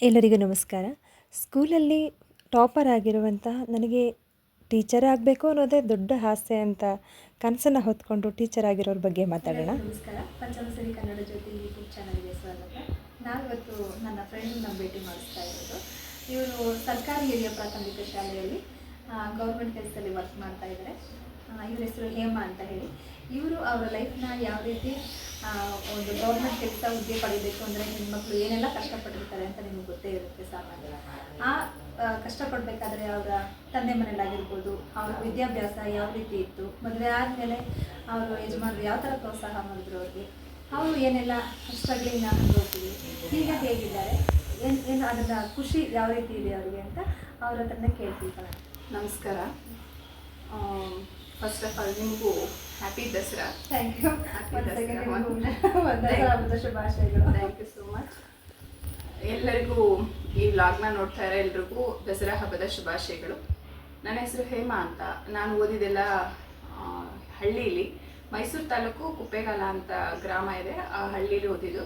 ಎಲ್ಲರಿಗೂ ನಮಸ್ಕಾರ. ಸ್ಕೂಲಲ್ಲಿ ಟಾಪರ್ ಆಗಿರುವಂತಹ ನನಗೆ ಟೀಚರ್ ಆಗಬೇಕು ಅನ್ನೋದೇ ದೊಡ್ಡ ಆಸೆ ಅಂತ ಕನಸನ್ನು ಹೊತ್ಕೊಂಡು ಟೀಚರ್ ಆಗಿರೋರ ಬಗ್ಗೆ ಮಾತಾಡೋಣ. ನಮಸ್ಕಾರ. ಪಂಚಮಸರಿ ಕನ್ನಡ ಜ್ಯೋತಿ ಯೂಟ್ಯೂಬ್ ಚಾನಲ್ಗೆ ಸ್ವಾಗತ. ನಾವಿವತ್ತು ನನ್ನ ಫ್ರೆಂಡನ್ನ ಭೇಟಿ ಮಾಡಿಸ್ತಾ ಇರೋದು. ಇವರು ಸರ್ಕಾರಿ ಹಿರಿಯ ಪ್ರಾಥಮಿಕ ಶಾಲೆಯಲ್ಲಿ ಗೌರ್ಮೆಂಟ್ ಕೆಲಸದಲ್ಲಿ ವರ್ಕ್ ಮಾಡ್ತಾ ಇದ್ದಾರೆ. ಇವ್ರ ಹೆಸರು ಹೇಮಾ ಅಂತ ಹೇಳಿ. ಇವರು ಅವರ ಲೈಫ್ನ ಯಾವ ರೀತಿ ಒಂದು ಗೌರ್ಮೆಂಟ್ ಕೆಲಸ ಹುದ್ದೆ ಪಡಿಬೇಕು ಅಂದರೆ ಹೆಣ್ಮಕ್ಳು ಏನೆಲ್ಲ ಕಷ್ಟಪಟ್ಟಿರ್ತಾರೆ ಅಂತ ನಿಮಗೆ ಗೊತ್ತೇ ಇರುತ್ತೆ ಸಾಮಾನ್ಯ. ಆ ಕಷ್ಟಪಡಬೇಕಾದ್ರೆ ಅವರ ತಂದೆ ಮನೆಯಲ್ಲಾಗಿರ್ಬೋದು, ಅವ್ರ ವಿದ್ಯಾಭ್ಯಾಸ ಯಾವ ರೀತಿ ಇತ್ತು, ಮದುವೆ ಆದಮೇಲೆ ಅವರು ಯಜಮಾನರು ಯಾವ ಥರ ಪ್ರೋತ್ಸಾಹ ಮಾಡಿದ್ರು ಅವ್ರಿಗೆ, ಅವರು ಏನೆಲ್ಲ ಕಷ್ಟಗಳಿಂದ ಅನುಭವಿಸಿದ್ವಿ ಈಗ ಹೇಗಿದ್ದಾರೆ, ಏನು ಏನು ಅದರ ಖುಷಿ ಯಾವ ರೀತಿ ಇದೆ ಅವರಿಗೆ ಅಂತ ಅವರ ಹತ್ರನೇ ಕೇಳ್ತಿದ್ದಾರೆ ನಮಸ್ಕಾರ. ಫಸ್ಟ್ ಆಫ್ ಆಲ್ ನಿಮಗೂ ಹ್ಯಾಪಿ ದಸರಾ. Thank you. ಹಬ್ಬದ ಶುಭಾಶಯಗಳು. ಥ್ಯಾಂಕ್ ಯು ಸೋ ಮಚ್ ಎಲ್ಲರಿಗೂ ಈ ವ್ಲಾಗ್ನ ನೋಡ್ತಾ ಇರೋ ಎಲ್ರಿಗೂ ದಸರಾ ಹಬ್ಬದ ಶುಭಾಶಯಗಳು. ನನ್ನ ಹೆಸರು ಹೇಮಾ ಅಂತ. ನಾನು ಓದಿದ್ದೆಲ್ಲ ಹಳ್ಳಿಲಿ ಹಳ್ಳೀಲಿ. ಮೈಸೂರು ತಾಲೂಕು ಕುಪ್ಪೇಗಾಲ ಅಂತ ಗ್ರಾಮ ಇದೆ. ಆ ಹಳ್ಳೀಲಿ ಓದಿದ್ದು.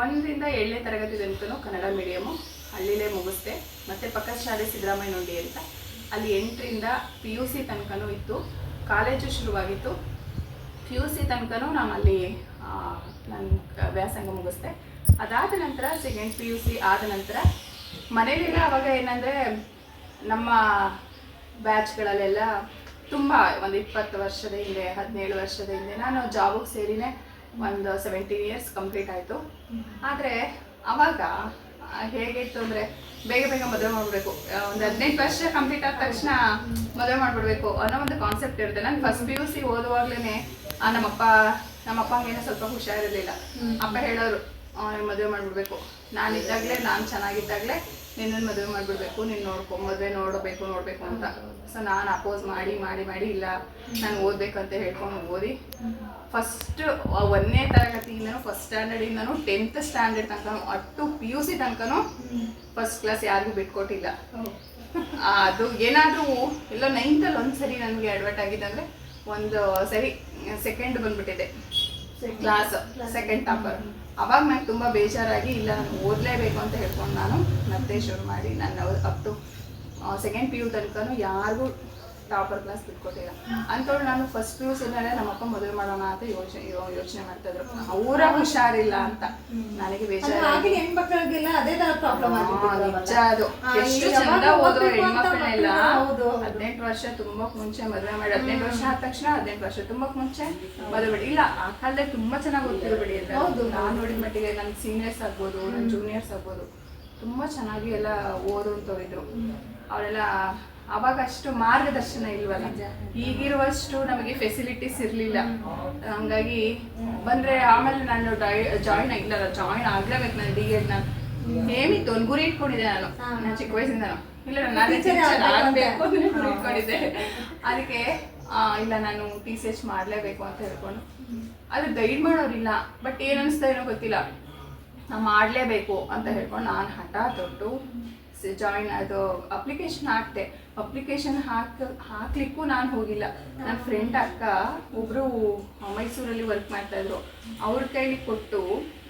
ಒಂದರಿಂದ ಏಳನೇ ತರಗತಿ ತನಕನೂ ಕನ್ನಡ ಮೀಡಿಯಮು ಹಳ್ಳಿಲೇ ಮುಗಿಸ್ದೆ. ಮತ್ತು ಪಕ್ಕದ ಶಾಲೆ ಸಿದ್ದರಾಮಯ್ಯ ನೋಡಿ ಅಂತ. ಅಲ್ಲಿ ಎಂಟರಿಂದ ಪಿ ಯು ಸಿ ತನಕನೂ ಇತ್ತು. ಕಾಲೇಜು ಶುರುವಾಗಿತ್ತು. ಪಿ ಯು ಸಿ ತನಕನೂ ನಾನು ಅಲ್ಲಿ ನನ್ನ ವ್ಯಾಸಂಗ ಮುಗಿಸ್ದೆ. ಅದಾದ ನಂತರ ಸೆಕೆಂಡ್ ಪಿ ಯು ಸಿ ಆದ ನಂತರ ಮನೇಲೆಲ್ಲ ಅವಾಗ ಏನಂದರೆ ನಮ್ಮ ಬ್ಯಾಚ್ಗಳಲ್ಲೆಲ್ಲ ತುಂಬ ಒಂದು ಇಪ್ಪತ್ತು ವರ್ಷದ ಹಿಂದೆ ಹದಿನೇಳು ವರ್ಷದ ಹಿಂದೆ ನಾನು ಜಾಬಿಗೆ ಸೇರಿನೇ ಒಂದು ಸೆವೆಂಟೀನ್ ಇಯರ್ಸ್ ಕಂಪ್ಲೀಟ್ ಆಯಿತು. ಆದರೆ ಅವಾಗ ಹೇಗಿತ್ತು ಅಂದರೆ ಬೇಗ ಬೇಗ ಮದುವೆ ಮಾಡಬೇಕು. ಒಂದು ಹದಿನೆಂಟು ವರ್ಷ ಕಂಪ್ಲೀಟ್ ಆದ ತಕ್ಷಣ ಮದುವೆ ಮಾಡ್ಬಿಡ್ಬೇಕು ಅನ್ನೋ ಒಂದು ಕಾನ್ಸೆಪ್ಟ್ ಇರುತ್ತೆ. ನಾನು ಫಸ್ಟ್ ಪಿ ಯು ಸಿ ಓದುವಾಗ್ಲೇ ನಮ್ಮಪ್ಪ ಏನೋ ಸ್ವಲ್ಪ ಹುಷಾರಿರಲಿಲ್ಲ. ಅಪ್ಪ ಹೇಳೋರು ಮದುವೆ ಮಾಡ್ಬಿಡ್ಬೇಕು. ನಾನಿದ್ದಾಗ್ಲೆ ನಾನು ಚೆನ್ನಾಗಿದ್ದಾಗಲೇ ನಿನ್ನನ್ನು ಮದುವೆ ಮಾಡಿಬಿಡ್ಬೇಕು ನೀನು ನೋಡ್ಕೊ ಮದುವೆ ನೋಡಬೇಕು ನೋಡಬೇಕು ಅಂತ. ಸೊ ನಾನು ಅಪೋಸ್ ಮಾಡಿ ಮಾಡಿ ಮಾಡಿ ಇಲ್ಲ. ನಾನು ಓದಬೇಕಂತ ಹೇಳ್ಕೊಂಡು ಓದಿ. ಫಸ್ಟ್ ಒಂದನೇ ತರಗತಿಯಿಂದನೂ ಫಸ್ಟ್ ಸ್ಟ್ಯಾಂಡರ್ಡಿಂದನೂ ಟೆಂತ್ ಸ್ಟ್ಯಾಂಡರ್ಡ್ ತನಕ ಅಟ್ಟು ಪಿ ಯು ಸಿ ತನಕನೂ ಫಸ್ಟ್ ಕ್ಲಾಸ್ ಯಾರಿಗೂ ಬಿಟ್ಕೊಟ್ಟಿಲ್ಲ. ಅದು ಏನಾದರೂ ಎಲ್ಲೋ ನೈನ್ತಲ್ಲಿ ಒಂದು ಸರಿ ನನಗೆ ಅಡ್ವರ್ಟ್ ಆಗಿದ್ದಂದ್ರೆ ಒಂದು ಸರಿ ಸೆಕೆಂಡ್ ಬಂದ್ಬಿಟ್ಟಿದೆ. ಕ್ಲಾಸ್ ಸೆಕೆಂಡ್ ಟಾಪರ್ ಅವಾಗ ನಂಗೆ ತುಂಬ ಬೇಜಾರಾಗಿ, ಇಲ್ಲ ನಾನು ಓದಲೇಬೇಕು ಅಂತ ಹೇಳ್ಕೊಂಡು ನಾನು ಮತ್ತೆ ಶುರು ಮಾಡಿ ನನ್ನ up to second P U ತನಕನೂ ಯಾರಿಗೂ ಟಾಪರ್ ಕ್ಲಾಸ್ ಬಿಟ್ಕೊಟ್ಟಿಲ್ಲ ಅಂತವ್ರು ನಾನು ಫಸ್ಟ್ ಯು ಸಿನಲ್ಲೇ ನಮ್ಮಪ್ಪ ಮದುವೆ ಮಾಡೋಣ ಅಂತ ಯೋಚನೆ ಯೋಚನೆ ಮಾಡ್ತಾ ಇದ್ರು. ಅವರ ಹುಷಾರಿಲ್ಲ ಅಂತ. ನನಗೆ ಬೇಜಾರು ಹೆಣ್ಮಕ್ಳಿಗೆಲ್ಲ ಅದೇ ತರ ಪ್ರಾಬ್ಲಮ್ ನಿಜ ಅದು. ಎಷ್ಟು ಚಂದ ಓದೋ ಹೌದು. ಹದಿನೆಂಟು ವರ್ಷ ತುಂಬಾ ಮುಂಚೆ ಮದುವೆ ಮಾಡಿ ಹದಿನೆಂಟು ವರ್ಷ ಆದ ತಕ್ಷಣ ಹದಿನೆಂಟು ವರ್ಷ ತುಂಬಕ್ ಮುಂಚೆ ಮದುವೆ ಬಿಡಿ ಇಲ್ಲ ಆ ಕಾಲದಲ್ಲಿ ತುಂಬಾ ಚೆನ್ನಾಗಿ ಓದ್ತಿದ್ರು ಬಿಡಿ ಅಂತ ಹೌದು. ನಾನು ನೋಡಿದ ಮಟ್ಟಿಗೆ ನನ್ನ ಸೀನಿಯರ್ಸ್ ಆಗ್ಬೋದು ನನ್ನ ಜೂನಿಯರ್ಸ್ ಆಗ್ಬೋದು ತುಂಬಾ ಚೆನ್ನಾಗಿ ಎಲ್ಲ ಓದು ಇದ್ರು. ಅವರೆಲ್ಲ ಅವಾಗ ಅಷ್ಟು ಮಾರ್ಗದರ್ಶನ ಇಲ್ವಲ್ಲ? ಈಗಿರುವಷ್ಟು ನಮಗೆ ಫೆಸಿಲಿಟೀಸ್ ಇರಲಿಲ್ಲ. ಹಂಗಾಗಿ ಬಂದ್ರೆ ಆಮೇಲೆ ನಾನು ಜಾಯಿನ್ ಆಗಿಲ್ಲ ಜಾಯಿನ್ ಆಗ್ಲೇಬೇಕು ನಾನು ಡಿ ಎಡ್ ನಾನು ಏಮಿತ್ತು ಒಂದು ಗುರಿ ಇಟ್ಕೊಂಡಿದ್ದೆ ನಾನು. ನಾನು ಚಿಕ್ಕ ವಯಸ್ಸಿಂದ ಇಲ್ಲ ನಾನು ಆಗ್ಬೇಕು ಗುರಿ ಇಟ್ಕೊಂಡಿದ್ದೆ. ಅದಕ್ಕೆ ಆ, ಇಲ್ಲ ನಾನು ಟಿ ಸಿ ಎಚ್ ಮಾಡಲೇಬೇಕು ಅಂತ ಹೇಳ್ಕೊಂಡು. ಅದು ಗೈಡ್ ಮಾಡೋರಿಲ್ಲ. ಬಟ್ ಏನ್ ಅನಿಸ್ತಾ ಏನೋ ಗೊತ್ತಿಲ್ಲ. ನಾವು ಮಾಡಲೇಬೇಕು ಅಂತ ಹೇಳ್ಕೊಂಡು ನಾನು ಹಠ ತೊಟ್ಟು ಜಾಯಿನ್ ಅದು ಅಪ್ಲಿಕೇಶನ್ ಹಾಕ್ತೆ ಅಪ್ಲಿಕೇಶನ್ ಹಾಕ ಹಾಕ್ಲಿಕ್ಕೂ ನಾನು ಹೋಗಿಲ್ಲ. ನನ್ನ ಫ್ರೆಂಡ್ ಅಕ್ಕ ಒಬ್ಬರು ಮೈಸೂರಲ್ಲಿ ವರ್ಕ್ ಮಾಡ್ತಾ ಇದ್ರು. ಅವ್ರ ಕೈಲಿ ಕೊಟ್ಟು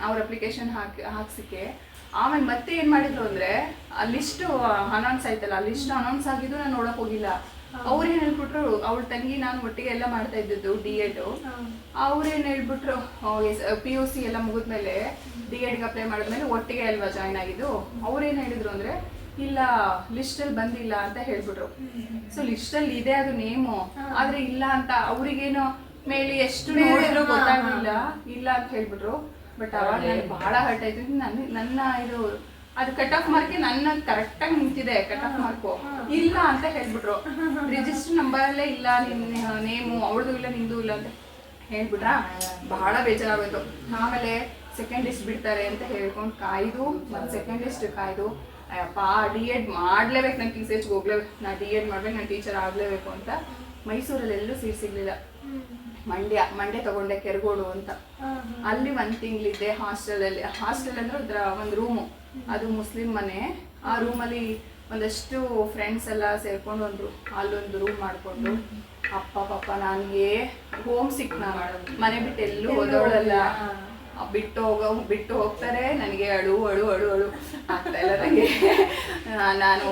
ಅವ್ರ ಅಪ್ಲಿಕೇಶನ್ ಹಾಕಿ ಹಾಕ್ಸಿಕ್ಕೆ. ಆಮೇಲೆ ಮತ್ತೆ ಏನು ಮಾಡಿದ್ರು ಅಂದರೆ ಲಿಸ್ಟು ಅನೌನ್ಸ್ ಆಯ್ತಲ್ಲ ಲಿಸ್ಟ್ ಅನೌನ್ಸ್ ಆಗಿದ್ದು ನಾನು ನೋಡಕ್ ಹೋಗಿಲ್ಲ. ಅವ್ರೇನು ಹೇಳ್ಬಿಟ್ರು, ಅವ್ಳ ತಂಗಿ ನಾನು ಒಟ್ಟಿಗೆ ಎಲ್ಲ ಮಾಡ್ತಾ ಇದ್ದದ್ದು ಡಿ ಎಡ್ ಅವ್ರೇನು ಹೇಳ್ಬಿಟ್ರು ಪಿ ಯು ಸಿ ಎಲ್ಲ ಮುಗಿದ್ಮೇಲೆ ಡಿ ಎಡ್ಗೆ ಅಪ್ಲೈ ಮಾಡಿದ್ಮೇಲೆ ಒಟ್ಟಿಗೆ ಅಲ್ವಾ ಜಾಯ್ನ್ ಆಗಿದ್ದು? ಅವ್ರೇನು ಹೇಳಿದ್ರು ಅಂದರೆ ಇಲ್ಲ ಲಿಸ್ಟಲ್ಲಿ ಬಂದಿಲ್ಲ ಅಂತ ಹೇಳ್ಬಿಟ್ರು. ಸೊ ಲಿಸ್ಟಲ್ಲಿ ಇದೆ ಅದು ನೇಮು ಆದ್ರೆ ಇಲ್ಲ ಅಂತ ಅವ್ರಿಗೇನು ಮೇಲೆ ಎಷ್ಟು ನೋಡಿದ್ರು ಗೊತ್ತಾಗಲಿಲ್ಲ. ಇಲ್ಲ ಅಂತ ಹೇಳ್ಬಿಟ್ರು. ಬಟ್ ಅವಾಗ ನನಗೆ ಬಹಳ ಹರ್ಟ್ ಆಯ್ತು. ನನ್ನ ನನ್ನ ಇದು ಅದು ಕಟ್ ಆಫ್ ಮಾರ್ಕ್ ನನ್ನ ಕರೆಕ್ಟಾಗಿ ನಿಂತಿದೆ ಕಟ್ ಆಫ್ ಮಾರ್ಕ್ ಇಲ್ಲ ಅಂತ ಹೇಳ್ಬಿಟ್ರು. ರಿಜಿಸ್ಟರ್ ನಂಬರ್ ಅಲ್ಲೇ ಇಲ್ಲ ನಿನ್ನ ನೇಮು ಅವಳದು ಇಲ್ಲ ನಿಂದು ಇಲ್ಲ ಅಂತ ಹೇಳ್ಬಿಟ್ರಾ? ಬಹಳ ಬೇಜಾರಾಗೋಯ್ತು. ಆಮೇಲೆ ಸೆಕೆಂಡ್ ಲಿಸ್ಟ್ ಬಿಡ್ತಾರೆ ಅಂತ ಹೇಳ್ಕೊಂಡು ಕಾಯ್ದು ಮತ್ತೆ ಸೆಕೆಂಡ್ ಲಿಸ್ಟ್ ಕಾಯ್ದು ಅಯ್ಯಪ್ಪ ಡಿ ಎಡ್ ಮಾಡಲೇಬೇಕು. ನಾನು ಟಿ ಸಿ ಎಚ್ಗೆ ಹೋಗ್ಲೇಬೇಕು ನಾನು ಡಿ ಎಡ್ ಮಾಡ್ಬೇಕು ನಾನು ಟೀಚರ್ ಆಗಲೇಬೇಕು ಅಂತ ಮೈಸೂರಲ್ಲಿ ಎಲ್ಲೂ ಸೀಟ್ ಸಿಗಲಿಲ್ಲ. ಮಂಡ್ಯ ಮಂಡ್ಯ ತಗೊಂಡೆ ಕೆರಗೋಡು ಅಂತ. ಅಲ್ಲಿ ಒಂದು ತಿಂಗಳಿದ್ದೆ ಹಾಸ್ಟೆಲಲ್ಲಿ. ಹಾಸ್ಟೆಲ್ ಅಂದ್ರೆ ಅದರ ಒಂದು ರೂಮು. ಅದು ಮುಸ್ಲಿಂ ಮನೆ. ಆ ರೂಮಲ್ಲಿ ಒಂದಷ್ಟು ಫ್ರೆಂಡ್ಸ್ ಎಲ್ಲ ಸೇರ್ಕೊಂಡು ಒಂದು ಅಲ್ಲೊಂದು ರೂಮ್ ಮಾಡಿಕೊಂಡು ಅಪ್ಪ ಪಾಪ ನನಗೆ ಹೋಮ್ ಸಿಕ್ ನಾನು. ಮನೆ ಬಿಟ್ಟು ಎಲ್ಲೂ ಹೋದವಳಲ್ಲ. ಆ ಬಿಟ್ಟು ಹೋಗೋ ಬಿಟ್ಟು ಹೋಗ್ತಾರೆ. ನನಗೆ ಅಳು ಅಳು ಅಳು ಅಳು ಆಗ್ತಾ ಇಲ್ಲ ನನಗೆ ನಾನು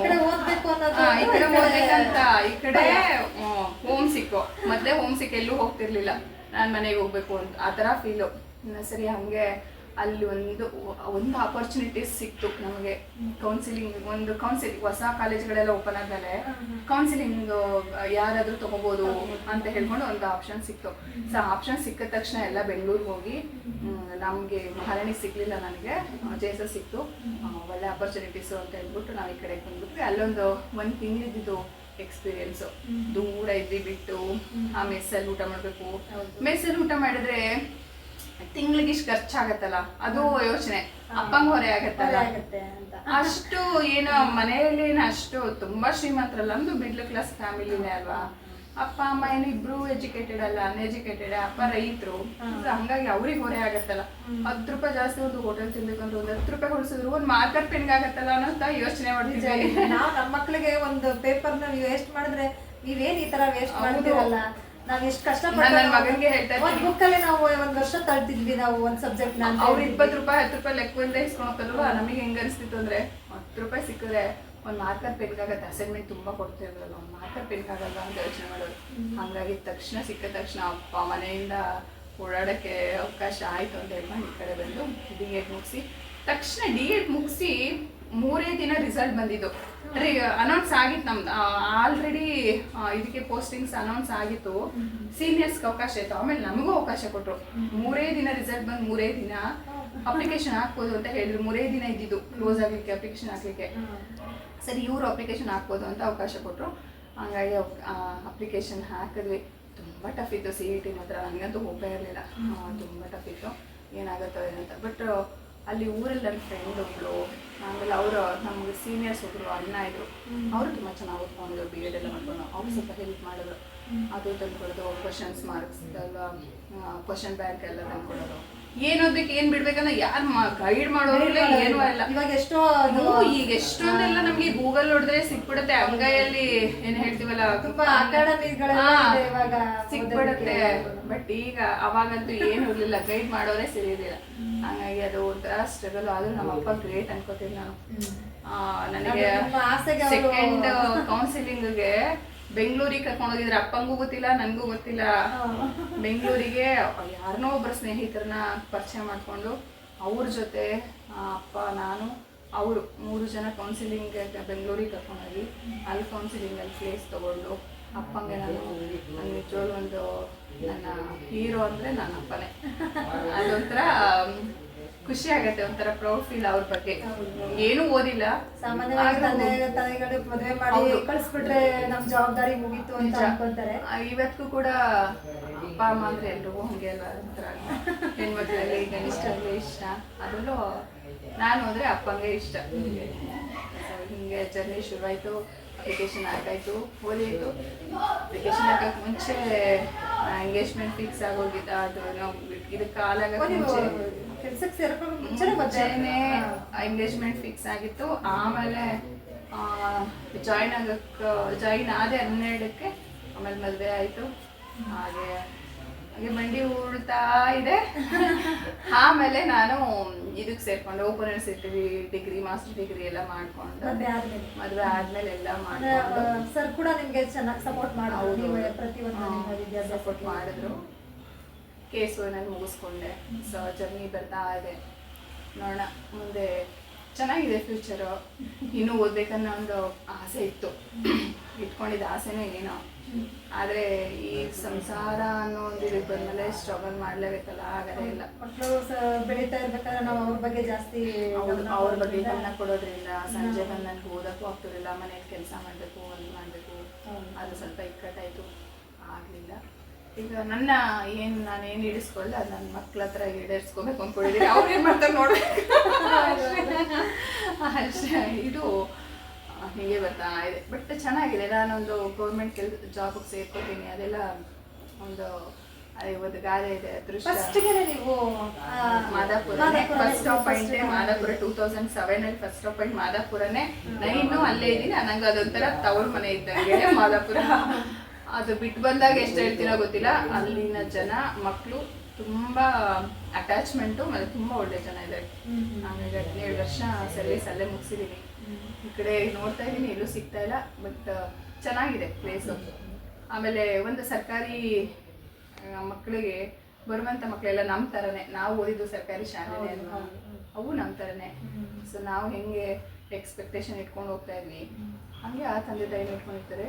ಈ ಕಡೆ ಓದ್ಬೇಕಂತ ಈ ಕಡೆ ಹೋಮ್ ಸಿಕ್ಕು ಮತ್ತೆ ಹೋಮ್ ಸಿಕ್ ಎಲ್ಲೂ ಹೋಗ್ತಿರ್ಲಿಲ್ಲ. ನಾನು ಮನೆಗೆ ಹೋಗ್ಬೇಕು ಅಂತ. ಆ ಥರ ಫೀಲು ಸರಿ ಹಂಗೆ ಅಲ್ಲಿ ಒಂದು ಒಂದು ಆಪರ್ಚುನಿಟೀಸ್ ಸಿಕ್ತು ನಮಗೆ. ಕೌನ್ಸಿಲಿಂಗ್ ಒಂದು ಕೌನ್ಸಿಲಿಂಗ್ ಹೊಸ ಕಾಲೇಜ್ಗಳೆಲ್ಲ ಓಪನ್ ಆದ್ಮೇಲೆ ಕೌನ್ಸಿಲಿಂಗ್ ಯಾರಾದ್ರೂ ತಗೋಬೋದು ಅಂತ ಹೇಳ್ಕೊಂಡು ಒಂದು ಆಪ್ಷನ್ ಸಿಕ್ತು. ಸೊ ಆಪ್ಷನ್ ಸಿಕ್ಕಿದ ತಕ್ಷಣ ಎಲ್ಲ ಬೆಂಗಳೂರಿಗೆ ಹೋಗಿ ನಮಗೆ ಮಹಾರಾಣಿ ಸಿಗ್ಲಿಲ್ಲ ನನಗೆ. ಜೆ ಎಸ್ ಎಸ್ ಸಿಕ್ತು ಒಳ್ಳೆ ಆಪರ್ಚುನಿಟೀಸು ಅಂತ ಹೇಳ್ಬಿಟ್ಟು ನಾವು ಈ ಕಡೆ ಬಂದ್ಬಿಟ್ವಿ. ಅಲ್ಲೊಂದು ಒಂದು ತಿಂಗಳಿದ್ದು ಎಕ್ಸ್ಪೀರಿಯನ್ಸು ದೂರ ಇದ್ವಿ ಬಿಟ್ಟು ಆ ಮೆಸ್ಸಲ್ಲಿ ಊಟ ಮಾಡಬೇಕು. ಮೆಸ್ಸಲ್ಲಿ ಊಟ ಮಾಡಿದ್ರೆ ತಿಂಗಳಿಗೆ ಇಷ್ಟು ಖರ್ಚಾಗತ್ತಲ್ಲ? ಅದು ಯೋಚನೆ. ಅಪ್ಪಂಗ ಹೊರೆ ಆಗತ್ತಲ್ಲ? ಅಷ್ಟು ಏನು ಮನೆಯಲ್ಲಿ ಅಷ್ಟು ತುಂಬಾ ಶ್ರೀಮಂತರಲ್ಲ ನಮ್ದು ಮಿಡ್ಲ್ ಕ್ಲಾಸ್ ಫ್ಯಾಮಿಲಿನೇ ಅಲ್ವಾ? ಅಪ್ಪ ಅಮ್ಮ ಏನು ಇಬ್ರು ಎಜುಕೇಟೆಡ್ ಅಲ್ಲ ಅನ್ಎಜುಕೇಟೆಡ್ ಅಪ್ಪ ರೈತರು ಹಂಗಾಗಿ ಅವ್ರಿಗೆ ಹೊರೆ ಆಗತ್ತಲ್ಲ. ಹತ್ತು ರೂಪಾಯಿ ಜಾಸ್ತಿ ಒಂದು ಹೋಟೆಲ್ ತಿನ್ಬೇಕಂದ್ರೆ ಒಂದು ಹತ್ತು ರೂಪಾಯಿ ಹೊಡಿಸಿದ್ರು ಒಂದು ಮಾರ್ಕರ್ ಪೆನ್ಗೆ ಆಗತ್ತಲ್ಲ ಅನ್ನೋ ಯೋಚನೆ ಮಾಡ್ತಿದ್ವಿ. ನಾವು ನಮ್ಮ ಮಕ್ಳಿಗೆ ಒಂದು ಪೇಪರ್ನ ನೀವು ವೇಸ್ಟ್ ಮಾಡಿದ್ರೆ ನೀವೇನ್ ಈ ತರ ವೇಸ್ಟ್ ಮಾಡ್ತೀರಲ್ಲ? ನಾವ್ ಎಷ್ಟು ನಾನ್ ನನ್ ಮಗನ್ಗೆ ಹೇಳ್ತಾ ಬುಕ್ಕಲ್ಲೇ ಬುಕ್ಕಲ್ಲಿ ನಾವು ಒಂದು ವರ್ಷ ತಳ್ತಿದ್ವಿ ನಾವು ಒಂದು ಸಬ್ಜೆಕ್ಟ್ ನಾನು ಅವ್ರು ಇಪ್ಪತ್ತು ರೂಪಾಯಿ ಹತ್ತು ರೂಪಾಯಿ ಲೆಕ್ಕದಿಂದ ಇಸ್ಕೊಂಡು ಹೋಗ್ತಾರಲ್ವ ನಮಗೆ ಹೆಂಗ ಅನಿಸ್ತಿತ್ತು ಅಂದ್ರೆ ಹತ್ತು ರೂಪಾಯಿ ಸಿಕ್ಕಿದ್ರೆ ಒಂದು ಮಾರ್ಕರ್ ಪೆನ್ಗಾಗತ್ತೆ ಅಸೈನ್ಮೆಂಟ್ ತುಂಬಾ ಕೊಡ್ತಿರಲ್ಲ ಒಂದು ಮಾರ್ಕರ್ ಪೆನ್ಗಾಗಲ್ಲ ಅಂತ ಯೋಚನೆ ಮಾಡೋದು ಹಂಗಾಗಿ ತಕ್ಷಣ ಸಿಕ್ಕ ತಕ್ಷಣ ಅಪ್ಪ ಮನೆಯಿಂದ ಓಡಾಡಕ್ಕೆ ಅವಕಾಶ ಆಯ್ತು ಅಂತ ಹೇಳ್ಕೊಂಡು ಈ ಕಡೆ ಬಂದು ಡಿ ಎಡ್ ಮುಗಿಸಿ ತಕ್ಷಣ ಡಿ ಎಡ್ ಮುಗಿಸಿ ಮೂರೇ ದಿನ ರಿಸಲ್ಟ್ ಬಂದಿದ್ದು. ಅನೌನ್ಸ್ ಆಗಿತ್ತು ನಮ್ದು. ಆಲ್ರೆಡಿ ಇದಕ್ಕೆ ಪೋಸ್ಟಿಂಗ್ಸ್ ಅನೌನ್ಸ್ ಆಗಿತ್ತು. ಸೀನಿಯರ್ಸ್ಗೆ ಅವಕಾಶ ಇತ್ತು. ಆಮೇಲೆ ನಮಗೂ ಅವಕಾಶ ಕೊಟ್ಟರು ಮೂರೇ ದಿನ ರಿಸಲ್ಟ್ ಬಂದು ಮೂರೇ ದಿನ ಅಪ್ಲಿಕೇಶನ್ ಹಾಕ್ಬೋದು ಅಂತ ಹೇಳಿದ್ರು. ಮೂರೇ ದಿನ ಇದ್ದಿದ್ದು ಕ್ಲೋಸ್ ಆಗಲಿಕ್ಕೆ ಅಪ್ಲಿಕೇಶನ್ ಹಾಕ್ಲಿಕ್ಕೆ. ಸರಿ ಇವರು ಅಪ್ಲಿಕೇಶನ್ ಹಾಕ್ಬೋದು ಅಂತ ಅವಕಾಶ ಕೊಟ್ಟರು ಹಂಗಾಗಿ ಅಪ್ಲಿಕೇಶನ್ ಹಾಕಿದ್ವಿ. ತುಂಬ ಟಫ್ ಇತ್ತು. ಸಿ ಇ ಟಿ ಮಾತ್ರ. ನನಗಂತೂ ಹೋಗ್ತಾ ಇರಲಿಲ್ಲ. ತುಂಬ ಟಫ್ ಇತ್ತು. ಏನಾಗುತ್ತೋ ಏನಂತ. ಬಟ್ ಅಲ್ಲಿ ಊರಲ್ಲಿ ನನ್ನ ಫ್ರೆಂಡ್ ಒಬ್ಳು ಆಮೇಲೆ ಅವರು ನಮ್ಗೆ ಸೀನಿಯರ್ಸ್ ಒಬ್ರು ಅಣ್ಣ ಇದ್ರು. ಅವರು ತುಂಬ ಚೆನ್ನಾಗಿ ಓದ್ಕೊಂಡಿದ್ರು ಬಿ ಎಡ್ ಎಲ್ಲ ಮಾಡ್ಕೊಂಡು. ಅವ್ರು ಸ್ವಲ್ಪ ಹೆಲ್ಪ್ ಮಾಡಿದ್ರು. ಅದು ತಂದ್ಕೊಡೋದು ಕ್ವಶನ್ಸ್ ಮಾರ್ಕ್ಸ್ ಅಲ್ವಾ? ಕ್ವಶನ್ ಬ್ಯಾಂಕ್ ಎಲ್ಲ ತಂದ್ಕೊಡೋದು ಏನ್ ಓದ್ಬೇಕು ಏನ್ ಬಿಡ್ಬೇಕನ್ನ ಯಾರು ಗೈಡ್ ಮಾಡೋರು ಇಲ್ಲ ಏನೂ ಇಲ್ಲ. ಇವಾಗ ಎಷ್ಟೋ ಅದು ಈಗ ಎಷ್ಟೊಂದೆಲ್ಲ ನಮ್ಗೆ ಗೂಗಲ್ ನೋಡಿದ್ರೆ ಸಿಕ್ಬಿಡುತ್ತೆ. ಅಂಗೈಯಲ್ಲಿ ಏನ್ ಹೇಳ್ತೀವಲ್ಲ? ತುಂಬಾ ಇವಾಗ ಸಿಕ್ಬಿಡುತ್ತೆ. ಬಟ್ ಈಗ ಅವಾಗಂತೂ ಏನು ಇರ್ಲಿಲ್ಲ. ಗೈಡ್ ಮಾಡೋರೇ ಸರಿ ಇರ್ಲಿಲ್ಲ ಹಂಗಾಗಿ ಅದು ಒಂಥರ ಸ್ಟ್ರಗಲ್ ಆದ್ರೂ ನಮ್ಮ ಅಪ್ಪ ಗ್ರೇಟ್ ಅನ್ಕೋತೀನಿ ನಾನು. ನನಗೆ ಸೆಕೆಂಡ್ ಕೌನ್ಸಿಲಿಂಗ್ಗೆ ಬೆಂಗಳೂರಿಗೆ ಕರ್ಕೊಂಡು ಹೋಗಿದ್ರೆ ಅಪ್ಪಂಗೂ ಗೊತ್ತಿಲ್ಲ, ನನಗೂ ಗೊತ್ತಿಲ್ಲ. ಬೆಂಗಳೂರಿಗೆ ಯಾರನ್ನೋ ಒಬ್ಬರ ಸ್ನೇಹಿತರನ್ನ ಪರಿಚಯ ಮಾಡಿಕೊಂಡು ಅವ್ರ ಜೊತೆ ಅಪ್ಪ, ನಾನು, ಅವರು ಮೂರು ಜನ ಕೌನ್ಸಿಲಿಂಗ್ ಬೆಂಗಳೂರಿಗೆ ಕರ್ಕೊಂಡೋಗಿ ಅಲ್ಲಿ ಕೌನ್ಸಿಲಿಂಗಲ್ಲಿ ಪ್ಲೇಸ್ ತಗೊಂಡು ಅಪ್ಪಂಗೆ ನಾನು ನನ್ನ ನಿಜವಾಗ್ಲೂ ಒಂದು ನನ್ನ ಹೀರೋ ಅಂದರೆ ನನ್ನ ಅಪ್ಪನೇ ಅದೊಂಥರ ಖುಷಿ ಆಗತ್ತೆ ಒಂಥರ ಪ್ರೌಡ್ ಫೀಲ್ ಅವ್ರ ಬಗ್ಗೆ. ಏನು ಓದಿಲ್ಲ. ಸಾಮಾನ್ಯವಾಗಿ ತಂದೆ ತಾಯಿಗಳು ಮದುವೆ ಮಾಡಿ. ಕಳಿಸ್ಬಿಟ್ರೆ ನಮ್ ಜವಾಬ್ದಾರಿ ಮುಗೀತು ಅಂತ. ಅನ್ಕೊಂತಾರೆ. ಇವತ್ತು ಕೂಡ ಅಪ್ಪ ಅಮ್ಮ ಅಂದ್ರೆ ಎಲ್ರಿಗೂ ಹಂಗೆ ಅಲ್ಲ ಒಂಥರ ಹೆಣ್ಮಕ್ಳಲ್ಲಿ ಗಣಿಷ್ಠರಲ್ಲಿ ಇಷ್ಟ. ಅದರಲ್ಲೂ ನಾನು ಅಂದ್ರೆ ಅಪ್ಪಂಗೆ ಇಷ್ಟ. ಹಿಂಗೆ ಜರ್ನಿ ಶುರುವಾಯಿತು ಅಪ್ಲಿಕೇಶನ್ ಹಾಕಾಯ್ತು ಓದಿಯಿತು ಅಪ್ಲಿಕೇಶನ್ ಹಾಕಕ್ಕೆ ಮುಂಚೆ ಎಂಗೇಜ್ಮೆಂಟ್ ಫಿಕ್ಸ್ ಆಗೋಗಿದ್ದ ಅದು ನಾವು ಇದಕ್ಕೆ ಕಾಲಾಗ ಮುಂಚೆ? ಕೆಲ್ಸಕ್ಕೆ ಸೇರ್ಕೊಂಡು ಮುಂಚೆನೆ ಎಂಗೇಜ್ಮೆಂಟ್ ಫಿಕ್ಸ್ ಆಗಿತ್ತು. ಆಮೇಲೆ ಜಾಯಿನ್ ಆಗಕ್ಕೆ ಜಾಯಿನ್ ಆದೆ ಹನ್ನೆರಡಕ್ಕೆ ಆಮೇಲೆ ಮದುವೆ ಆಯಿತು. ಹಾಗೆ ಹಾಗೆ ಮಂಡಿ ಉಳ್ತಾ ಇದೆ. ಆಮೇಲೆ ನಾನು ಇದಕ್ಕೆ ಸೇರ್ಕೊಂಡು open university degree master degree ಎಲ್ಲ ಮಾಡ್ಕೊಂಡು ಮದ್ವೆ ಆದ್ಮೇಲೆ. ಮದುವೆ ಆದ್ಮೇಲೆ ಎಲ್ಲ ಮಾಡ್ಕೊಂಡು. ಸರ್ ಕೂಡ ನಿಮ್ಗೆ ಚೆನ್ನಾಗಿ ಸಪೋರ್ಟ್ ಮಾಡಿ ಪ್ರತಿಯೊಂದು ಸಪೋರ್ಟ್ ಮಾಡಿದ್ರು. ಕೇಸು ನಾನು ಮುಗಿಸ್ಕೊಂಡೆ. ಸೊ ಜರ್ನಿ ಬರ್ತಾ ಇದೆ. ನೋಡೋಣ ಮುಂದೆ ಚೆನ್ನಾಗಿದೆ ಫ್ಯೂಚರು ಇನ್ನೂ ಓದ್ಬೇಕನ್ನೋ ಒಂದು ಆಸೆ ಇತ್ತು. ಇಟ್ಕೊಂಡಿದ್ದ ಆಸೆನೇ ಏನೋ ಆದರೆ ಈ ಸಂಸಾರ ಅನ್ನೋ ಒಂದು ಇದಕ್ಕೆ ಬಂದಮೇಲೆ ಸ್ಟ್ರಗಲ್ ಮಾಡಲೇಬೇಕಲ್ಲ ಆಗದೇ ಇಲ್ಲ. ಮಕ್ಕಳು ಬೆಳೀತಾ ಇರ್ಬೇಕಾದ್ರೆ ನಾವು ಅವ್ರ ಬಗ್ಗೆ ಜಾಸ್ತಿ ಅವ್ರ ಬಗ್ಗೆ ಗಮನ ಕೊಡೋದ್ರಿಂದ ಸಂಜೆ ಬಂದು ನನಗೆ ಓದೋಕ್ಕೂ ಆಗ್ತಿರಲಿಲ್ಲ ಮನೇಲಿ ಕೆಲಸ ಮಾಡಬೇಕು ಅಲ್ಲಿ ಮಾಡಬೇಕು. ಅದು ಸ್ವಲ್ಪ ಇಕ್ಕಟ್ಟಾಯಿತು. ಆಗಲಿಲ್ಲ. ಈಗ ನನ್ನ ಏನು ನಾನು ಏನು ಇಡಿಸ್ಕೊಳ್ಳ ಅದು ನನ್ನ ಮಕ್ಳ ಹತ್ರ ಈಡೇರಿಸ್ಕೊಬೇಕು ಅಂದ್ಕೊಂಡಿದ್ದೀನಿ ಅವ್ರು ಏನು ಮಾಡ್ತಾರೆ ನೋಡ್ಬೇಕು. ಅಷ್ಟೇ. ಇದು ಹೀಗೆ ಬರ್ತಾ ಇದೆ. ಬಟ್ ಚೆನ್ನಾಗಿದೆ. ನಾನೊಂದು ಗೌರ್ಮೆಂಟ್ ಕೆಲ್ಸ ಜಾಬಿಗೆ ಸೇರ್ಕೊತೀನಿ. ಅದೆಲ್ಲ ಒಂದು ಒಂದು ಗಾದೆ ಇದೆ. ಅದೃಷ್ಟ. ಫಸ್ಟ್ಗೆ ನೀವು Madapur. First stop point Madapur two thousand seven ಅಲ್ಲಿ ಫಸ್ಟ್ ಸ್ಟಾಪ್ ಪಾಯಿಂಟ್ ಮಾದಾಪುರನೇ. ನಾನು ಇನ್ನೂ ಅಲ್ಲೇ ಇದ್ದೀನಿ. ನಂಗೆ ಅದೊಂಥರ ತವ್ರ ಮನೆ ಇದ್ದಂಗೆ ಮಾದಾಪುರ. ಅದು ಬಿಟ್ಟು ಬಂದಾಗ ಎಷ್ಟು ಹೇಳ್ತೀರ ಗೊತ್ತಿಲ್ಲ. ಅಲ್ಲಿನ ಜನ ಮಕ್ಕಳು ತುಂಬ ಅಟ್ಯಾಚ್ಮೆಂಟು ಮತ್ತು ತುಂಬ ಒಳ್ಳೆ ಜನ ಇದ್ದಾರೆ ಆಮೇಲೆ ಹದಿನೇಳು ವರ್ಷ ಸರ್ವಿಸ್ ಅಲ್ಲೇ ಮುಗಿಸಿದ್ದೀನಿ ಈ ಕಡೆ ನೋಡ್ತಾ ಇದ್ದೀನಿ ಎಲ್ಲೂ ಸಿಗ್ತಾ ಇಲ್ಲ ಬಟ್ ಚೆನ್ನಾಗಿದೆ ಪ್ಲೇಸು ಆಮೇಲೆ ಒಂದು ಸರ್ಕಾರಿ ಮಕ್ಕಳಿಗೆ ಬರುವಂಥ ಮಕ್ಕಳೆಲ್ಲ ನಮ್ಮ ಥರನೇ ನಾವು ಓದಿದ್ದು ಸರ್ಕಾರಿ ಶಾಲೆನೇ ಅಲ್ವಾ? ಅವು ನಮ್ಮ ಥರನೇ ಸೊ ನಾವು ಹೆಂಗೆ ಎಕ್ಸ್ಪೆಕ್ಟೇಷನ್ ಇಟ್ಕೊಂಡು ಹೋಗ್ತಾ ಇದ್ವಿ? ಹಂಗೆ ಆ ತಂದೆ ತಾಯಿ ಇಟ್ಕೊಂಡಿರ್ತಾರೆ.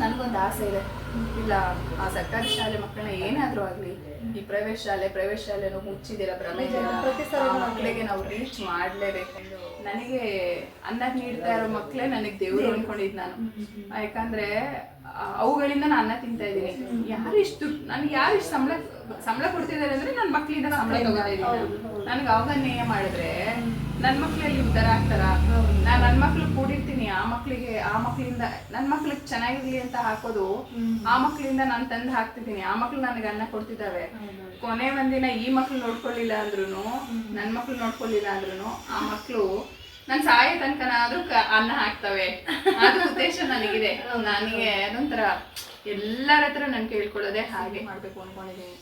ನನಗೊಂದು ಆಸೆ ಇದೆ. ಇಲ್ಲ ಆ ಸರ್ಕಾರಿ ಶಾಲೆ ಮಕ್ಕಳನ್ನ ಏನಾದರೂ ಆಗಲಿ ಈ ಪ್ರೈವೇಟ್ ಶಾಲೆ ಪ್ರೈವೇಟ್ ಶಾಲೆನೂ ಮುಚ್ಚಿದಿಲ್ಲ ಭ್ರಮೆ ಇದೆಯಲ್ಲ, ಪ್ರತಿ ಸಲ ಮಕ್ಕಳಿಗೆ ನಾವು ರೀಚ್ ಮಾಡಲೇಬೇಕೆಂದು ನನಗೆ ಅನ್ನ ನೀಡ್ತಾ ಇರೋ ಮಕ್ಕಳೇ ನನಗೆ ದೇವರು ಅನ್ಕೊಂಡಿದ್ದು ನಾನು. ಯಾಕಂದ್ರೆ ಅವುಗಳಿಂದ ನಾನು ಅನ್ನ ತಿಂತಾ ಇದ್ದೀನಿ. ಯಾರು ಇಷ್ಟು ನನಗೆ ಯಾರು ಇಷ್ಟು ಸಂಬಳ ಸಂಬಳ ಕೊಡ್ತಿದ್ದಾರೆ ಅಂದ್ರೆ ನನ್ನ ಮಕ್ಕಳಿಂದ ಸಂಬಳ ತಗೋತಾ ಇದ್ದೀನಿ. ನನಗೆ ಅವಾಗ ನೇಯ ಮಾಡಿದ್ರೆ ನನ್ನ ಮಕ್ಕಳಲ್ಲಿ ಉದ್ದಾರ ಆಗ್ತಾರ? ನಾನು ನನ್ನ ಮಕ್ಳು ಕೂಡಿರ್ತೀನಿ. ಆ ಮಕ್ಕಳಿಗೆ ಆ ಮಕ್ಕಳಿಂದ ನನ್ನ ಮಕ್ಳಿಗೆ ಚೆನ್ನಾಗಿರ್ಲಿ ಅಂತ ಹಾಕೋದು ಆ ಮಕ್ಕಳಿಂದ ನಾನು ತಂದು ಹಾಕ್ತಿದ್ದೀನಿ. ಆ ಮಕ್ಳು ನನಗೆ ಅನ್ನ ಕೊಡ್ತಿದ್ದಾವೆ. ಕೊನೆ ಒಂದಿನ ಈ ಮಕ್ಳು ನೋಡ್ಕೊಳ್ಳಿಲ್ಲ ಅಂದ್ರೂ ನನ್ನ ಮಕ್ಳು ನೋಡ್ಕೊಳ್ಳಿಲ್ಲ ಅಂದ್ರೂ ಆ ಮಕ್ಕಳು ನನ್ ಸಾಯ ತನಕನಾದ್ರೂ ಅನ್ನ ಹಾಕ್ತವೆ. ಅದು ಉದ್ದೇಶ ನನಗಿದೆ. ನನಗೆ ಅದೊಂಥರ ಎಲ್ಲರ ಹತ್ರ ನಾನು ಕೇಳ್ಕೊಳ್ಳೋದೇ ಹಾಗೆ. ಮಾಡ್ಬೇಕು ಅನ್ಕೊಂಡಿದ್ದೀನಿ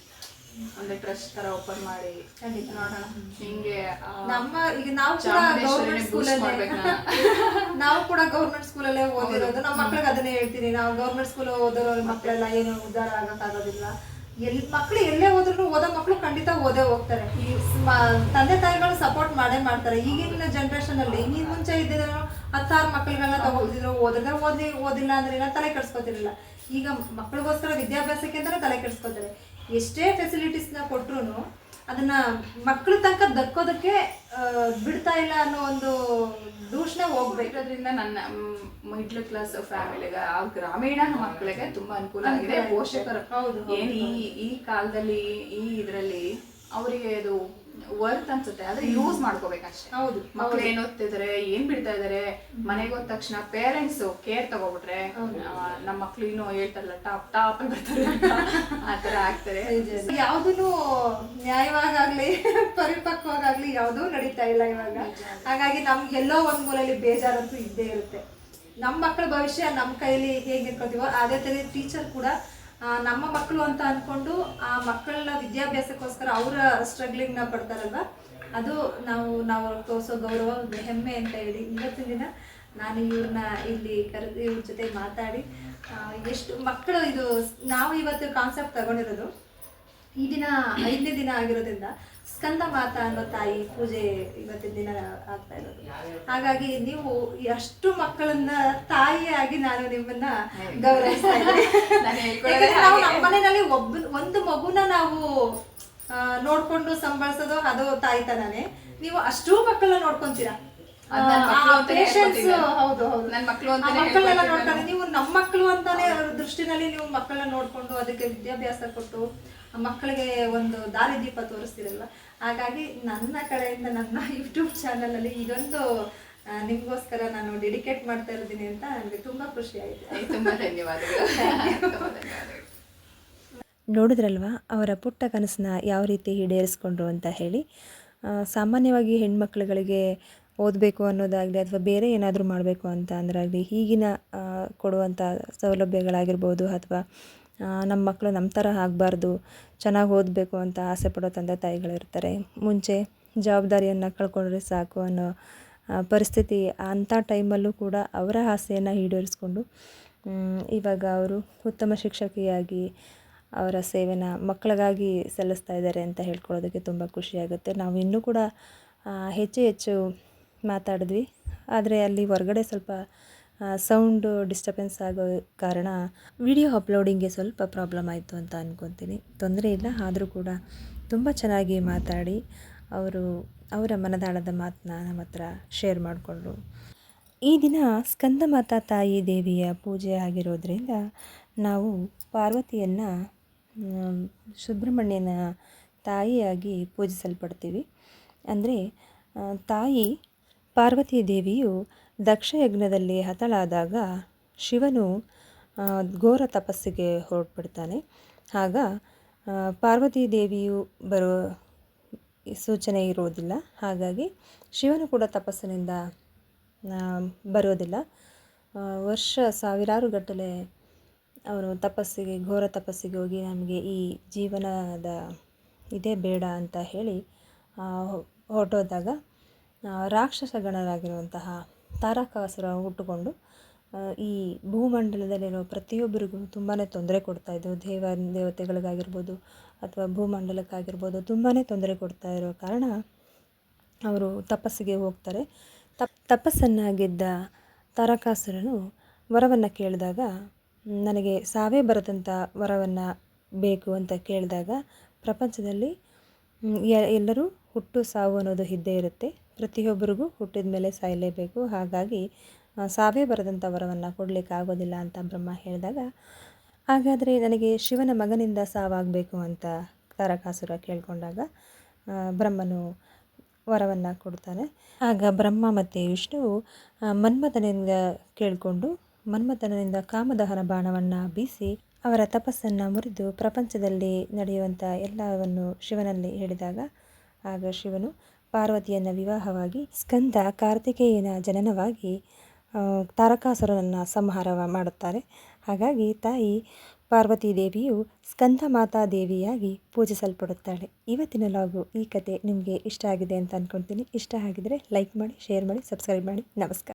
ಒಂದು ಟ್ರಸ್ಟ್ ತರ ಓಪನ್ ಮಾಡಿ. ನೋಡೋಣ. ಹಿಂಗೆ ನಮ್ಮ ಈಗ ನಾವು ಕೂಡ ಗೌರ್ಮೆಂಟ್ ಸ್ಕೂಲಲ್ಲೇ ನಾವು ಕೂಡ ಗೌರ್ಮೆಂಟ್ ಸ್ಕೂಲಲ್ಲೇ ಓದಿರೋದು. ನಮ್ಮ ಮಕ್ಳಿಗೆ ಅದನ್ನೇ ಹೇಳ್ತೀನಿ. ನಾವು ಗೌರ್ಮೆಂಟ್ ಸ್ಕೂಲ್ ಓದಿರೋ ಮಕ್ಕಳೆಲ್ಲ ಏನು ಉದ್ದಾರ ಆಗಕ್ಕಾಗೋದಿಲ್ಲ. ಎಲ್ ಮಕ್ಳು ಎಲ್ಲೇ ಹೋದ್ರು ಓದೋ ಮಕ್ಕಳು ಖಂಡಿತ ಓದೇ ಹೋಗ್ತಾರೆ. ಈ ತಂದೆ ತಾಯಿಗಳು ಸಪೋರ್ಟ್ ಮಾಡೇ ಮಾಡ್ತಾರೆ. ಈಗಿನ ಜನರೇಷನ್ ಅಲ್ಲಿ ನೀನ್ ಮುಂಚೆ ಇದ್ದಿದ್ರು ಹತ್ತಾರು ಮಕ್ಳುಗಳನ್ನ ತಗೋದಿದ್ರು ಓದಿದ್ರೆ ಓದಿ, ಓದಿಲ್ಲ ಅಂದ್ರೆ ತಲೆ ಕೆಡ್ಸ್ಕೊತಿರ್ಲಿಲ್ಲ. ಈಗ ಮಕ್ಳಿಗೋಸ್ಕರ ವಿದ್ಯಾಭ್ಯಾಸಕ್ಕೆ ತಲೆ ಕೆಡ್ಸ್ಕೊತಾರೆ. ಎಷ್ಟೇ ಫೆಸಿಲಿಟೀಸ್ನ ಕೊಟ್ರು ಅದನ್ನ ಮಕ್ಕಳ ತನಕ ದಕ್ಕೋದಕ್ಕೆ ಬಿಡ್ತಾ ಇಲ್ಲ ಅನ್ನೋ ಒಂದು ದೂಷಣೆ ಹೋಗ್ಬೇಕಾದ್ರಿಂದ ನನ್ನ ಮಿಡ್ಲ್ ಕ್ಲಾಸ್ ಫ್ಯಾಮಿಲಿಗೆ ಆ ಗ್ರಾಮೀಣ ಮಕ್ಕಳಿಗೆ ತುಂಬಾ ಅನುಕೂಲ ಆಗಿದೆ. ಪೋಷಕರು. ಏನ್ ಈ ಈ ಕಾಲದಲ್ಲಿ ಈ ಇದರಲ್ಲಿ ಅವರಿಗೆ ಅದು ವರ್ತ್ ಅನ್ಸುತ್ತೆ. ಆದ್ರೆ ಯೂಸ್ ಮಾಡ್ಕೋಬೇಕಷ್ಟೇ. ಹೌದು ಮಕ್ಳು ಏನ್ ಓದ್ತಿದಾರೆ ಏನ್ ಬಿಡ್ತಾ ಇದಾರೆ ಮನೆಗೆ ಹೋದ ತಕ್ಷಣ ಪೇರೆಂಟ್ಸ್ ಕೇರ್ ತಗೋಬಿಟ್ರೆ ನಮ್ ನಮ್ಮ ಮಕ್ಳು ಇನ್ನೂ ಹೇಳ್ತಾರಲ್ಲ ಟಾಪ್ ಟಾಪ್ ಬರ್ತಾರೆ ಆತರ ಆಗ್ತಾರೆ. ಯಾವ್ದು ನ್ಯಾಯವಾಗಾಗ್ಲಿ ಪರಿಪಕ್ವವಾಗ್ಲಿ ಯಾವ್ದು ನಡೀತಾ ಇಲ್ಲ ಇವಾಗ. ಹಾಗಾಗಿ ನಮ್ಗೆ ಎಲ್ಲೋ ಒಂದ್ ಮೂಲಲ್ಲಿ ಬೇಜಾರಂತೂ ಇದ್ದೇ ಇರುತ್ತೆ. ನಮ್ಮ ಮಕ್ಕಳ ಭವಿಷ್ಯ ನಮ್ಮ ಕೈಯಲ್ಲಿ ಹೇಗೆ ಇಟ್ಕೊತೀವೋ ಅದೇ ತರ ಟೀಚರ್ ಕೂಡ ನಮ್ಮ ಮಕ್ಕಳು ಅಂತ ಅನ್ಕೊಂಡು ಆ ಮಕ್ಕಳ ವಿದ್ಯಾಭ್ಯಾಸಕ್ಕೋಸ್ಕರ ಅವರ ಸ್ಟ್ರಗ್ಲಿಂಗ್ನ ಪಡ್ತಾರಲ್ವ? ಅದು ನಾವು ನಾವು ತೋರಿಸೋ ಗೌರವ, ಹೆಮ್ಮೆ ಅಂತ ಹೇಳಿ ಇವತ್ತಿನ ದಿನ ನಾನು ಇವ್ರನ್ನ ಇಲ್ಲಿ ಕರೆದು, ಇವ್ರ ಜೊತೆ ಮಾತಾಡಿ ಎಷ್ಟು ಮಕ್ಕಳು ಇದು, ನಾವು ಇವತ್ತು ಕಾನ್ಸೆಪ್ಟ್ ತಗೊಂಡಿರೋದು, ಈ ದಿನ ಐದನೇ ದಿನ ಆಗಿರೋದ್ರಿಂದ ಸ್ಕಂದ ಮಾತ ಅನ್ನೋ ತಾಯಿ ಪೂಜೆ ಇವತ್ತಿನ ದಿನ ಆಗ್ತಾ ಇರೋದು. ಹಾಗಾಗಿ ನೀವು ಅಷ್ಟು ಮಕ್ಕಳನ್ನ ತಾಯಿಯಾಗಿ ನಾನು ನಿಮ್ಮನ್ನ ಗೌರವಿಸ್ತಾ ಇದ್ದೀನಿ. ನಾವು ನಮ್ಮ ಮನೆಯಲ್ಲಿ ಒಬ್ಬ ಒಂದು ಮಗುನ ನಾವು ನೋಡ್ಕೊಂಡು ಸಂಭಾಳಿಸೋದು ಅದು ತಾಯ್ತನಾನೆ ನೀವು ಅಷ್ಟು ಮಕ್ಕಳನ್ನ ನೋಡ್ಕೊಂತೀರಾ? ಹೌದು ಮಕ್ಕಳನ್ನೆಲ್ಲ ನೋಡ್ತಾರೆ ನೀವು ನಮ್ಮ ಮಕ್ಕಳು ಅಂತಾನೆ ಅವ್ರ ದೃಷ್ಟಿನಲ್ಲಿ ನೀವು ಮಕ್ಕಳನ್ನ ನೋಡ್ಕೊಂಡು ಅದಕ್ಕೆ ವಿದ್ಯಾಭ್ಯಾಸ ಕೊಟ್ಟು ಮಕ್ಕಳಿಗೆ ಒಂದು ದಾರಿ ದೀಪ ತೋರಿಸ್ತಿರಲ್ಲ ಹಾಗಾಗಿ ನನ್ನ ಕಡೆಯಿಂದ ನನ್ನ ಯೂಟ್ಯೂಬ್ ಚಾನಲಲ್ಲಿ ಇದೊಂದು ನಿಮಗೋಸ್ಕರ ನಾನು ಡೆಡಿಕೇಟ್ ಮಾಡ್ತಾ ಇದ್ದೀನಿ ಅಂತ ನನಗೆ ತುಂಬ ಖುಷಿ ಆಯಿತು. ತುಂಬಾ ಧನ್ಯವಾದಗಳು. ನೋಡಿದ್ರಲ್ವಾ ಅವರ ಪುಟ್ಟ ಕನಸನ್ನ ಯಾವ ರೀತಿ ಈಡೇರಿಸ್ಕೊಂಡ್ರು ಅಂತ ಹೇಳಿ. ಸಾಮಾನ್ಯವಾಗಿ ಹೆಣ್ಮಕ್ಳುಗಳಿಗೆ ಓದಬೇಕು ಅನ್ನೋದಾಗಲಿ ಅಥವಾ ಬೇರೆ ಏನಾದರೂ ಮಾಡಬೇಕು ಅಂತ ಅಂದ್ರಾಗಲಿ ಈಗಿನ ಕೊಡುವಂಥ ಸೌಲಭ್ಯಗಳಾಗಿರ್ಬೋದು ಅಥವಾ ನಮ್ಮ ಮಕ್ಕಳು ನಮ್ಮ ಥರ ಆಗಬಾರ್ದು, ಚೆನ್ನಾಗಿ ಓದಬೇಕು ಅಂತ ಆಸೆ ಪಡೋ ತಂದೆ ತಾಯಿಗಳಿರ್ತಾರೆ. ಮುಂಚೆ ಜವಾಬ್ದಾರಿಯನ್ನು ಕಳ್ಕೊಂಡ್ರೆ ಸಾಕು ಅನ್ನೋ ಪರಿಸ್ಥಿತಿ ಅಂಥ ಟೈಮಲ್ಲೂ ಕೂಡ ಅವರ ಆಸೆಯನ್ನು ಈಡೇರಿಸ್ಕೊಂಡು ಇವಾಗ ಅವರು ಉತ್ತಮ ಶಿಕ್ಷಕಿಯಾಗಿ ಅವರ ಸೇವೆನ ಮಕ್ಕಳಿಗಾಗಿ ಸಲ್ಲಿಸ್ತಾ ಇದ್ದಾರೆ ಅಂತ ಹೇಳ್ಕೊಳ್ಳೋದಕ್ಕೆ ತುಂಬ ಖುಷಿಯಾಗುತ್ತೆ. ನಾವು ಇನ್ನೂ ಕೂಡ ಹೆಚ್ಚು ಹೆಚ್ಚು ಮಾತಾಡಿದ್ವಿ. ಆದರೆ ಅಲ್ಲಿ ಹೊರಗಡೆ ಸ್ವಲ್ಪ ಸೌಂಡು ಡಿಸ್ಟರ್ಬೆನ್ಸ್ ಆಗೋ ಕಾರಣ ವಿಡಿಯೋ ಅಪ್ಲೋಡಿಂಗ್ಗೆ ಸ್ವಲ್ಪ ಪ್ರಾಬ್ಲಮ್ ಆಯಿತು ಅಂತ ಅಂದ್ಕೊತೀನಿ ತೊಂದರೆ ಇಲ್ಲ, ಆದರೂ ಕೂಡ ತುಂಬ ಚೆನ್ನಾಗಿ ಮಾತಾಡಿ ಅವರು ಅವರ ಮನದಾಳದ ಮಾತನ್ನ ನಮ್ಮ ಹತ್ರ ಶೇರ್ ಮಾಡಿಕೊಂಡ್ರು. ಈ ದಿನ ಸ್ಕಂದಮಾತಾ ತಾಯಿ ದೇವಿಯ ಪೂಜೆ ಆಗಿರೋದ್ರಿಂದ ನಾವು ಪಾರ್ವತಿಯನ್ನು ಸುಬ್ರಹ್ಮಣ್ಯನ ತಾಯಿಯಾಗಿ ಪೂಜಿಸಲ್ಪಡ್ತೀವಿ. ಅಂದರೆ ತಾಯಿ ಪಾರ್ವತಿ ದೇವಿಯು ದಕ್ಷಯಜ್ಞದಲ್ಲಿ ಹತಳಾದಾಗ ಶಿವನು ಘೋರ ತಪಸ್ಸಿಗೆ ಹೊರಟ್ಬಿಡ್ತಾನೆ ಆಗ ಪಾರ್ವತೀ ದೇವಿಯು ಬರೋ ಸೂಚನೆ ಇರೋದಿಲ್ಲ. ಹಾಗಾಗಿ ಶಿವನು ಕೂಡ ತಪಸ್ಸಿನಿಂದ ಬರೋದಿಲ್ಲ. ವರ್ಷ ಸಾವಿರಾರು ಗಟ್ಟಲೆ ಅವನು ತಪಸ್ಸಿಗೆ, ಘೋರ ತಪಸ್ಸಿಗೆ ಹೋಗಿ ನಮಗೆ ಈ ಜೀವನದ ಇದೇ ಬೇಡ ಅಂತ ಹೇಳಿ ಹೊರಟೋದಾಗ ರಾಕ್ಷಸ ಗಣರಾಗಿರುವಂತಹ ತಾರಕಾಸುರ ಹುಟ್ಟುಕೊಂಡು ಈ ಭೂಮಂಡಲದಲ್ಲಿರೋ ಪ್ರತಿಯೊಬ್ಬರಿಗೂ ತುಂಬಾ ತೊಂದರೆ ಕೊಡ್ತಾ ಇದ್ದರು ದೇವ ದೇವತೆಗಳಿಗಾಗಿರ್ಬೋದು ಅಥವಾ ಭೂಮಂಡಲಕ್ಕಾಗಿರ್ಬೋದು ತುಂಬಾ ತೊಂದರೆ ಕೊಡ್ತಾ ಇರೋ ಕಾರಣ ಅವರು ತಪಸ್ಸಿಗೆ ಹೋಗ್ತಾರೆ. ತಪ್, ತಪಸ್ಸನ್ನಾಗಿದ್ದ ತಾರಕಾಸುರನು ವರವನ್ನು ಕೇಳಿದಾಗ ನನಗೆ ಸಾವೇ ಬರದಂಥ ವರವನ್ನು ಬೇಕು ಅಂತ ಕೇಳಿದಾಗ ಪ್ರಪಂಚದಲ್ಲಿ ಎಲ್ಲರೂ ಹುಟ್ಟು ಸಾವು ಅನ್ನೋದು ಇದ್ದೇ ಇರುತ್ತೆ. ಪ್ರತಿಯೊಬ್ಬರಿಗೂ ಹುಟ್ಟಿದ ಮೇಲೆ ಸಾಯಲೇಬೇಕು. ಹಾಗಾಗಿ ಸಾವೇ ಬರದಂಥ ವರವನ್ನು ಕೊಡಲಿಕ್ಕೆ ಆಗೋದಿಲ್ಲ ಅಂತ ಬ್ರಹ್ಮ ಹೇಳಿದಾಗ, ಹಾಗಾದರೆ ನನಗೆ ಶಿವನ ಮಗನಿಂದ ಸಾವಾಗಬೇಕು ಅಂತ ತಾರಕಾಸುರ ಕೇಳಿಕೊಂಡಾಗ ಬ್ರಹ್ಮನು ವರವನ್ನು ಕೊಡ್ತಾನೆ. ಆಗ ಬ್ರಹ್ಮ ಮತ್ತು ವಿಷ್ಣುವು ಮನ್ಮಥನಿಂದ ಕೇಳಿಕೊಂಡು, ಮನ್ಮಥನಿಂದ ಕಾಮದಹನ ಬಾಣವನ್ನು ಬೀಸಿ, ಅವರ ತಪಸ್ಸನ್ನು ಮುರಿದು ಪ್ರಪಂಚದಲ್ಲಿ ನಡೆಯುವಂಥ ಎಲ್ಲವನ್ನು ಶಿವನಲ್ಲಿ ಹೇಳಿದಾಗ, ಆಗ ಶಿವನು ಪಾರ್ವತಿಯನ್ನು ವಿವಾಹವಾಗಿ ಸ್ಕಂದ ಕಾರ್ತಿಕೇಯನ ಜನನವಾಗಿ ತಾರಕಾಸುರನನ್ನು ಸಂಹಾರ ಮಾಡುತ್ತಾರೆ. ಹಾಗಾಗಿ ತಾಯಿ ಪಾರ್ವತಿ ದೇವಿಯು ಸ್ಕಂದ ಮಾತಾ ದೇವಿಯಾಗಿ ಪೂಜಿಸಲ್ಪಡುತ್ತಾಳೆ. ಇವತ್ತಿನ ಲಾಗು ಈ ಕತೆ ನಿಮಗೆ ಇಷ್ಟ ಆಗಿದೆ ಅಂತ ಅಂದ್ಕೊಳ್ತೀನಿ ಇಷ್ಟ ಆಗಿದರೆ ಲೈಕ್ ಮಾಡಿ, ಶೇರ್ ಮಾಡಿ, ಸಬ್ಸ್ಕ್ರೈಬ್ ಮಾಡಿ. ನಮಸ್ಕಾರ.